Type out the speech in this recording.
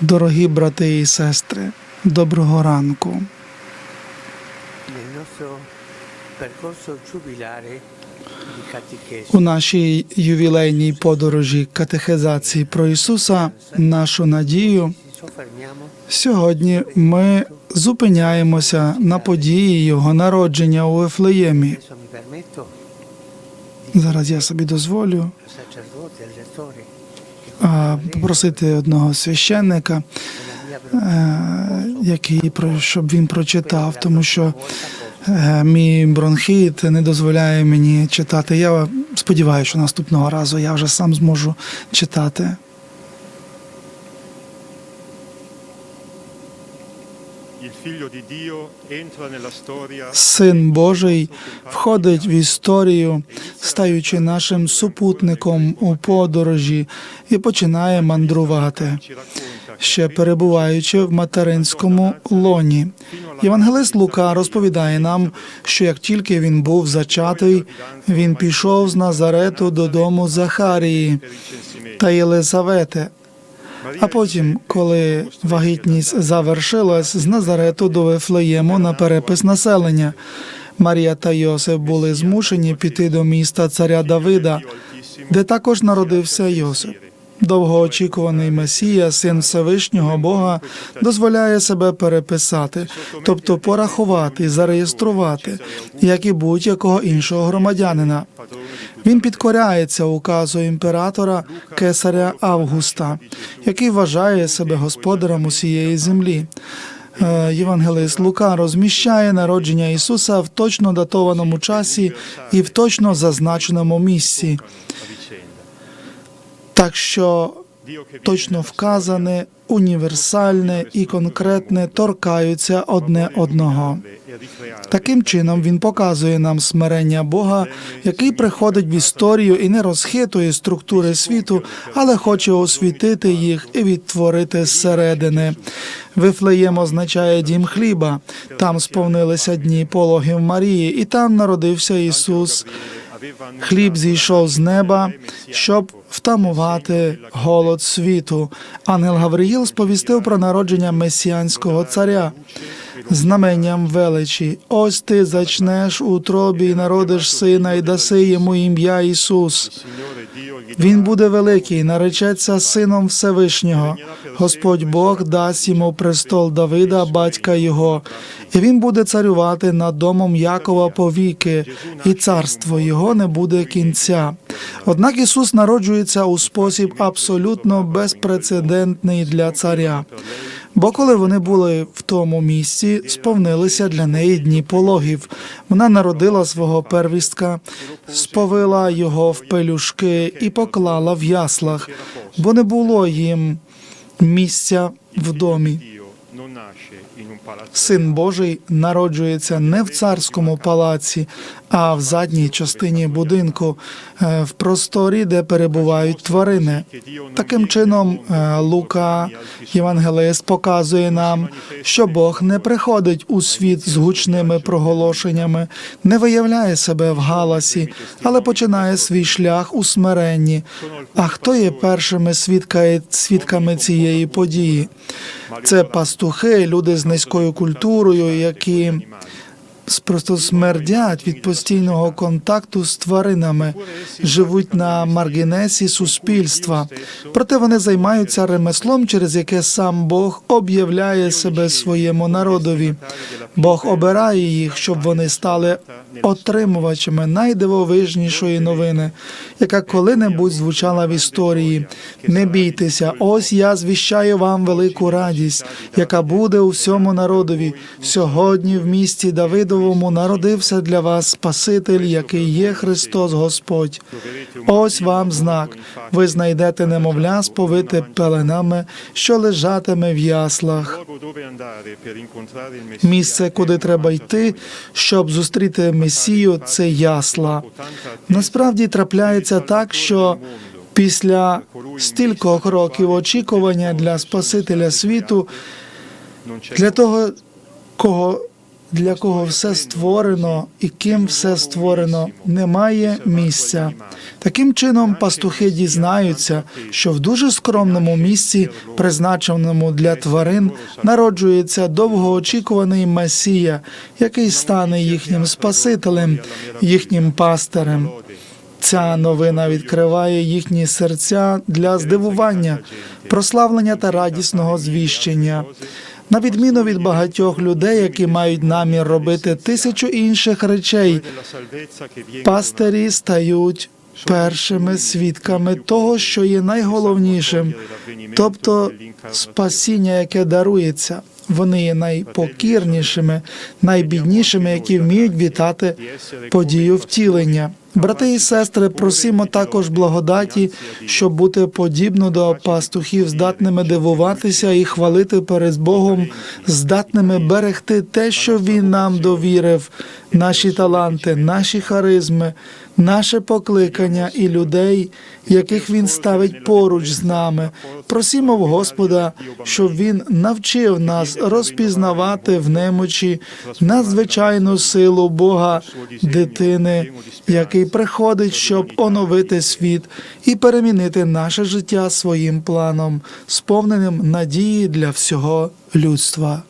Дорогі брати і сестри, доброго ранку. У нашій ювілейній подорожі катехизації про Ісуса, нашу надію, сьогодні ми зупиняємося на події Його народження у Ефлеємі. Зараз я собі дозволю попросити одного священника, е, який щоб він прочитав, тому що е, мій бронхіт не дозволяє мені читати. Я сподіваюся, що наступного разу я вже сам зможу читати. Син Божий входить в історію, стаючи нашим супутником у подорожі, і починає мандрувати, ще перебуваючи в материнському лоні. Євангелист Лука розповідає нам, що як тільки він був зачатий, він пішов з Назарету додому Захарії та Єлизавети. А потім, коли вагітність завершилась, з Назарету до Вифлеєму на перепис населення. Марія та Йосиф були змушені піти до міста царя Давида, де також народився Йосип. Довгоочікуваний Месія, син Всевишнього Бога, дозволяє себе переписати, тобто порахувати, зареєструвати, як і будь-якого іншого громадянина. Він підкоряється указу імператора кесаря Августа, який вважає себе господарем усієї землі. Е, Євангелист Лука розміщає народження Ісуса в точно датованому часі і в точно зазначеному місці. Так що точно вказане, універсальне і конкретне торкаються одне одного. Таким чином він показує нам смирення Бога, який приходить в історію і не розхитує структури світу, але хоче освітити їх і відтворити зсередини. Вифлеєм означає дім хліба. Там сповнилися дні пологів Марії, і там народився Ісус. Хліб зійшов з неба, щоб втамувати голод світу. Ангел Гавриїл сповістив про народження месіанського царя. Знаменням величі, ось ти зачнеш у тробі і народиш сина, і даси йому ім'я Ісус. Він буде великий, наречеться сином Всевишнього. Господь Бог дасть йому престол Давида, батька його, і він буде царювати над домом Якова повіки, і царство його не буде кінця. Однак Ісус народжується у спосіб абсолютно безпрецедентний для царя. Бо коли вони були в тому місці, сповнилися для неї дні пологів. Вона народила свого первістка, сповила його в пелюшки і поклала в яслах, бо не було їм місця в домі. Син Божий народжується не в царському палаці, а в задній частині будинку, е, в просторі, де перебувають тварини. Таким чином, е, Лука, євангелист, показує нам, що Бог не приходить у світ з гучними проголошеннями, не виявляє себе в галасі, але починає свій шлях у смиренні. А хто є першими свідка- свідками цієї події? Це пастухи, люди з низькою культурою, які просто смердять від постійного контакту з тваринами, живуть на маргінесі суспільства. Проте вони займаються ремеслом, через яке сам Бог об'являє себе своєму народові. Бог обирає їх, щоб вони стали отримувачами найдивовижнішої новини, яка коли-небудь звучала в історії. Не бійтеся, ось я звіщаю вам велику радість, яка буде у всьому народові. Сьогодні в місті Давидовому народився для вас Спаситель, який є Христос Господь. Ось вам знак. Ви знайдете немовля сповите пеленами, що лежатиме в яслах. Місце, куди треба йти, щоб зустріти Месію, це ясла. Насправді трапляється так, що після стількох років очікування для Спасителя світу, для того, кого для кого все створено і ким все створено, немає місця. Таким чином, пастухи дізнаються, що в дуже скромному місці, призначеному для тварин, народжується довгоочікуваний Месія, який стане їхнім спасителем, їхнім пастирем. Ця новина відкриває їхні серця для здивування, прославлення та радісного звіщення. На відміну від багатьох людей, які мають намір робити тисячу інших речей, пастирі стають першими свідками того, що є найголовнішим, тобто спасіння, яке дарується. Вони є найпокірнішими, найбіднішими, які вміють вітати подію втілення. Брати і сестри, просимо також благодаті, щоб бути подібно до пастухів, здатними дивуватися і хвалити перед Богом, здатними берегти те, що Він нам довірив, наші таланти, наші харизми, наше покликання і людей, яких він ставить поруч з нами. Просімо в Господа, щоб він навчив нас розпізнавати в немочі надзвичайну силу Бога, дитини, який приходить, щоб оновити світ і перемінити наше життя своїм планом, сповненим надії для всього людства.